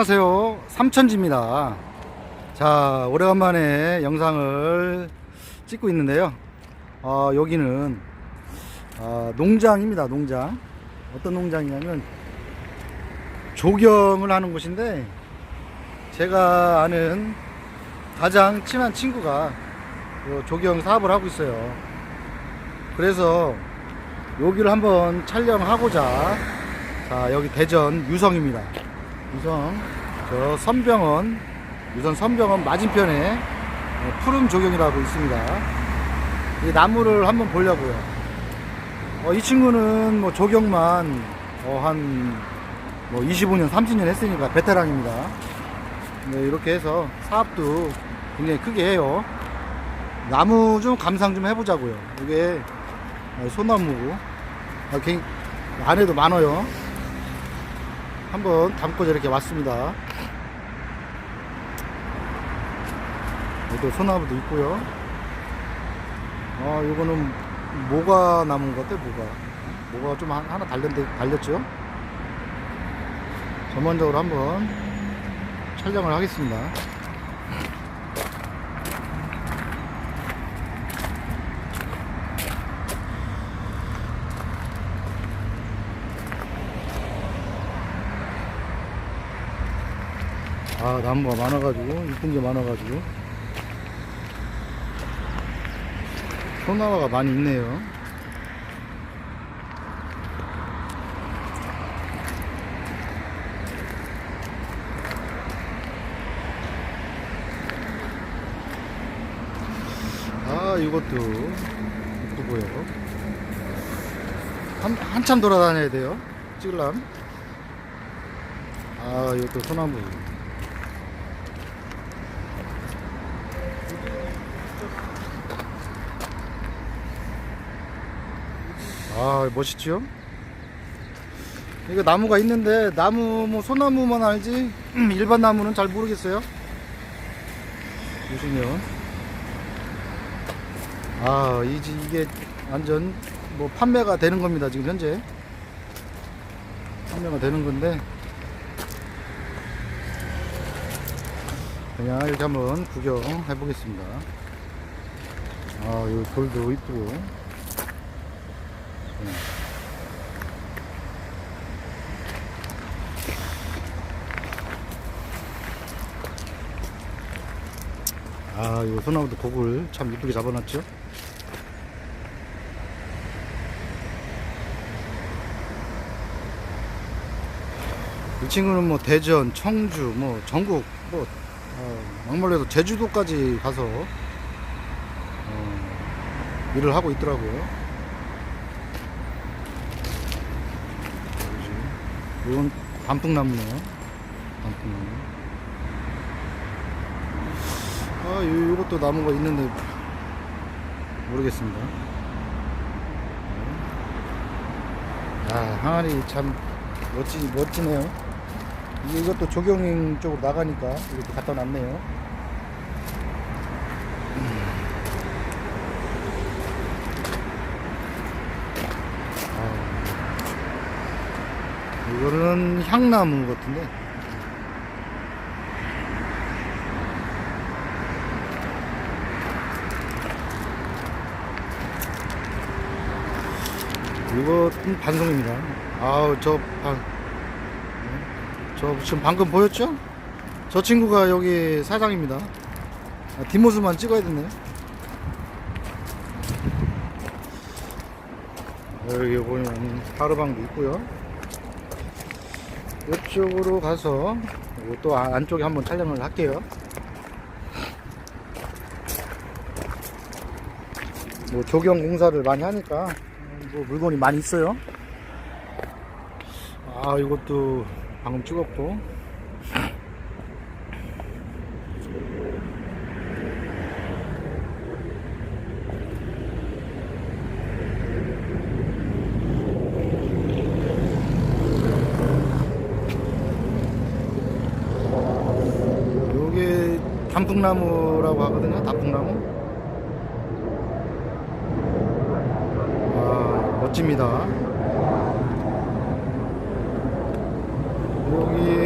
안녕하세요. 삼천지입니다. 자 오래간만에 영상을 찍고 있는데요. 어, 여기는 어, 농장입니다 농장. 어떤 농장이냐면 조경을 하는 곳인데 제가 아는 가장 친한 친구가 요 조경 사업을 하고 있어요. 그래서 여기를 한번 촬영하고자 자 여기 대전 유성입니다 유성 저 선병원 유성 선병원 맞은편에 어, 푸른 조경이라고 있습니다. 이 나무를 한번 보려고요. 어, 이 친구는 뭐 조경만 어, 한뭐 25년, 30년 했으니까 베테랑입니다. 네, 이렇게 해서 사업도 굉장히 크게 해요. 나무 좀 감상 좀 해보자고요. 이게 어, 소나무고 아, 굉- 안에도 많아요. 한번 담고자 이렇게 왔습니다. 여기도 소나무도 있고요. 아, 요거는 모가 나무인 것 같아, 모가. 모가 좀 하- 하나 달렸는데, 달렸죠? 전반적으로 한번 촬영을 하겠습니다. 아, 나무가 많아가지고, 이쁜 게 많아가지고. 소나무가 많이 있네요. 아, 이것도 이쁘 보여. 한, 한참 돌아다녀야 돼요. 찍으려면. 아, 이것도 소나무. 아 멋있죠? 이거 나무가 있는데 나무 뭐 소나무만 알지 일반 나무는 잘 모르겠어요. 보시면 아 이제 이게 완전 뭐 판매가 되는 겁니다 지금 현재 판매가 되는 건데 그냥 이렇게 한번 구경해 보겠습니다. 아 이 돌도 이쁘고. 아, 이 소나무도 곡을 참 이쁘게 잡아놨죠? 이 친구는 뭐 대전, 청주, 뭐 전국, 뭐, 어, 막말로 해서 제주도까지 가서, 어, 일을 하고 있더라고요. 이건 단풍나무네요. 단풍나무. 아, 요, 요것도 나무가 있는데 모르겠습니다. 아, 항아리 참 멋지, 멋지네요. 이것도 조경인 쪽으로 나가니까 이렇게 갖다 놨네요. 이거는 향나무 같은데. 이것은 반송입니다. 아우, 저, 방, 저 지금 방금 보였죠? 저 친구가 여기 사장입니다. 아, 뒷모습만 찍어야 되네요. 여기 보면 하루방도 있고요. 이쪽으로 가서 또 아- 안쪽에 한번 촬영을 할게요. 뭐 조경 공사를 많이 하니까 뭐 물건이 많이 있어요. 아 이것도 방금 찍었고 요게 단풍나무라고 하거든요. 단풍나무. 아, 멋집니다. 여기